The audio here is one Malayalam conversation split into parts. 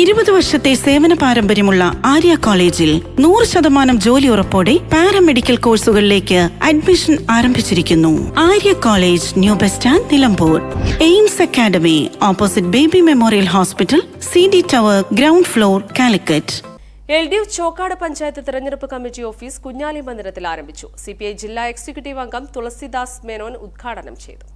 ഇരുപത് വർഷത്തെ സേവന പാരമ്പര്യമുള്ള ആര്യ കോളേജിൽ നൂറ് ശതമാനം ജോലി ഉറപ്പോടെ പാരാമെഡിക്കൽ കോഴ്സുകളിലേക്ക് അഡ്മിഷൻ ആരംഭിച്ചിരിക്കുന്നു. Arya college new bus stand Nilambur. AIMS academy opposite baby memorial hospital C D tower ground floor Calicut. L D F Chokkad panchayat തെരഞ്ഞെടുപ്പ് കമ്മിറ്റി ഓഫീസ് കുഞ്ഞാലി മന്ദിരത്തിൽ ആരംഭിച്ചു. സി ജില്ലാ എക്സിക്യൂട്ടീവ് അംഗം തുളസിദാസ് മേനോൻ ഉദ്ഘാടനം ചെയ്തു.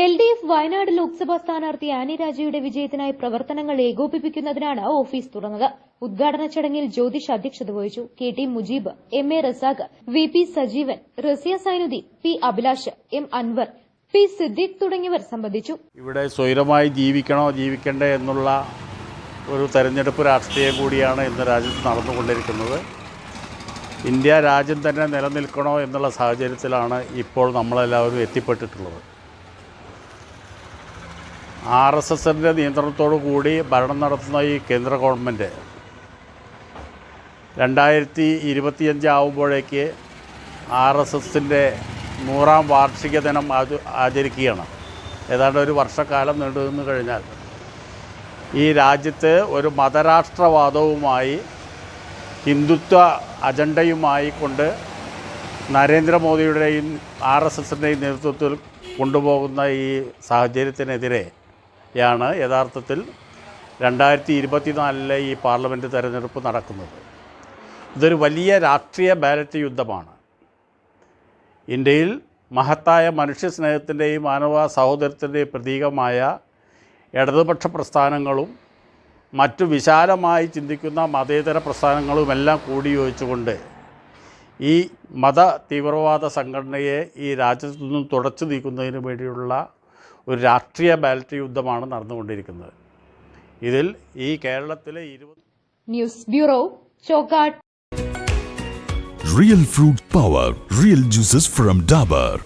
L D F Wayanad Lok Sabha സ്ഥാനാർത്ഥി ആനി രാജയുടെ വിജയത്തിനായി പ്രവർത്തനങ്ങൾ ഏകോപിപ്പിക്കുന്നതിനാണ് ഓഫീസ് തുറന്നത്. ഉദ്ഘാടന ചടങ്ങിൽ ജ്യോതിഷ് അധ്യക്ഷത വഹിച്ചു K T Mujeeb M A Razak V P Sajeevan Raziya Sainuddin P Abhilash M Anwar P Siddique തുടങ്ങിയവർ സംബന്ധിച്ചു. ഇവിടെ സ്വൈരമായി ജീവിക്കണോ ജീവിക്കണ്ടേ എന്നുള്ള ഒരു തെരഞ്ഞെടുപ്പ് രാഷ്ട്രീയം കൂടിയാണ് ഇന്ന് രാജ്യത്ത് നടന്നുകൊണ്ടിരിക്കുന്നത്. ഇന്ത്യ രാജ്യം തന്നെ നിലനിൽക്കണോ എന്നുള്ള സാഹചര്യത്തിലാണ് ഇപ്പോൾ നമ്മളെല്ലാവരും എത്തിപ്പെട്ടിട്ടുള്ളത്. ആർ എസ് എസിന്റെ നിയന്ത്രണത്തോടു കൂടി ഭരണം നടത്തുന്ന ഈ കേന്ദ്ര ഗവൺമെന്റ് രണ്ടായിരത്തി ഇരുപത്തിയഞ്ച് ആവുമ്പോഴേക്ക് ആർ എസ് എസിന്റെ നൂറാം വാർഷിക ദിനം ആച ആചരിക്കുകയാണ്. ഏതാണ്ട് ഒരു വർഷക്കാലം നീണ്ടു നിന്ന് കഴിഞ്ഞാൽ ഈ രാജ്യത്ത് ഒരു മതരാഷ്ട്രവാദവുമായി ഹിന്ദുത്വ അജണ്ടയുമായി കൊണ്ട് നരേന്ദ്രമോദിയുടെയും ആർ എസ് എസിന്റെയും നേതൃത്വത്തിൽ കൊണ്ടുപോകുന്ന ഈ സാഹചര്യത്തിനെതിരെയാണ് യഥാർത്ഥത്തിൽ രണ്ടായിരത്തി ഇരുപത്തിനാലിലെ ഈ പാർലമെന്റ് തെരഞ്ഞെടുപ്പ് നടക്കുന്നത്. ഇതൊരു വലിയ രാഷ്ട്രീയ ബാലറ്റ് യുദ്ധമാണ്. ഇന്ത്യയിൽ മഹത്തായ മനുഷ്യ സ്നേഹത്തിന്റെയും മാനവ സഹോദരത്തിന്റെയും പ്രതീകമായ ഇടതുപക്ഷ പ്രസ്ഥാനങ്ങളും മറ്റു വിശാലമായി ചിന്തിക്കുന്ന മതേതര പ്രസ്ഥാനങ്ങളുമെല്ലാം കൂടിയോജിച്ചുകൊണ്ട് ഈ മത തീവ്രവാദ സംഘടനയെ ഈ രാജ്യത്തു നിന്നും തുടച്ചു നീക്കുന്നതിന് വേണ്ടിയുള്ള ഒരു രാഷ്ട്രീയ ബാലറ്റ് യുദ്ധമാണ് നടന്നുകൊണ്ടിരിക്കുന്നത് ഇതിൽ ഈ കേരളത്തിലെ ഇരുപത് news bureau Chokkad real fruit power real juices from Dabur.